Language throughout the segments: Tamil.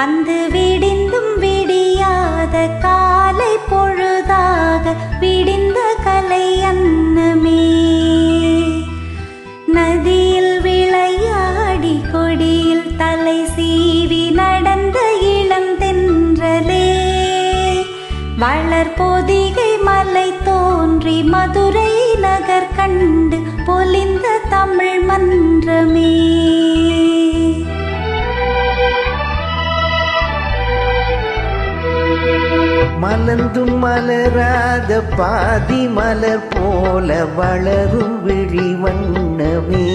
வந்து விடிந்தும் விடியாத காலை பொழுதாக விடிந்த கலை அன்னமே. நதியில் விளையாடி கொடியில் தலை சீவி நடந்த இளம் தென்றலே. வளர் பொதிகை மலை தோன்றி மதுரை நகர் கண்டு பொலிந்த தமிழ் மன்றமே மலர்ந்தும் மலராத பாதி மலர் போல வளரும் விழி வண்ணமே.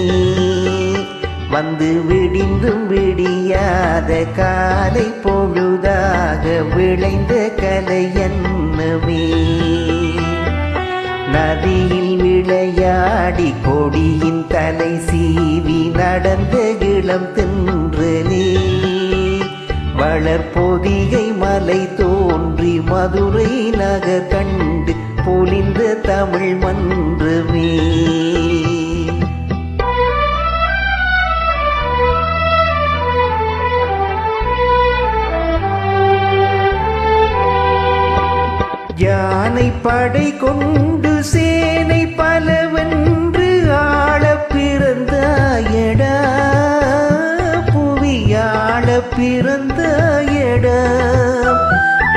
வந்து விடிந்தும் விடியாத காலை பொழுதாக விளைந்த கலையன்னமே நதியில் விளையாடி கொடியின் தலை சீவி நடந்த இளம் தென்றலே. வளர்பொதிகை மலை தோ மதுரை நகர் கண்டு பொலிந்த தமிழ் மன்றமே. யானை படை கொண்டு சேனை பலவென்று ஆள பிறந்தாயடா. புவியாள பிறந்தாயடா.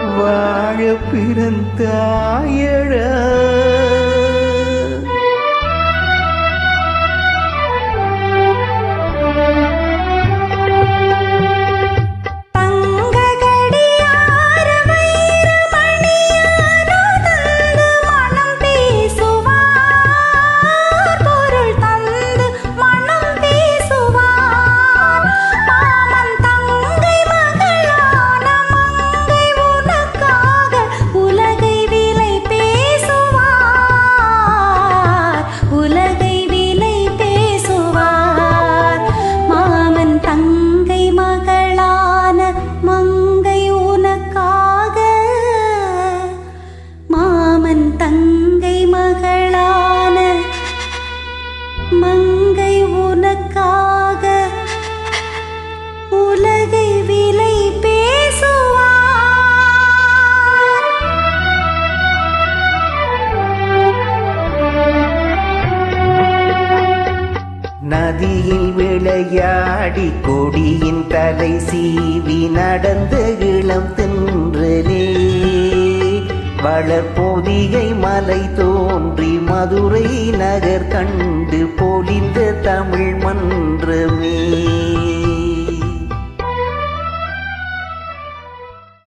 வாழ பிறந்தாயழ. நதியில் விளையாடி கொடியின் தலை சீவி நடந்த இளம் தென்றலே. வளர்போதிகை மலை தோன்றி மதுரை நகர் கண்டு பொழிந்த தமிழ்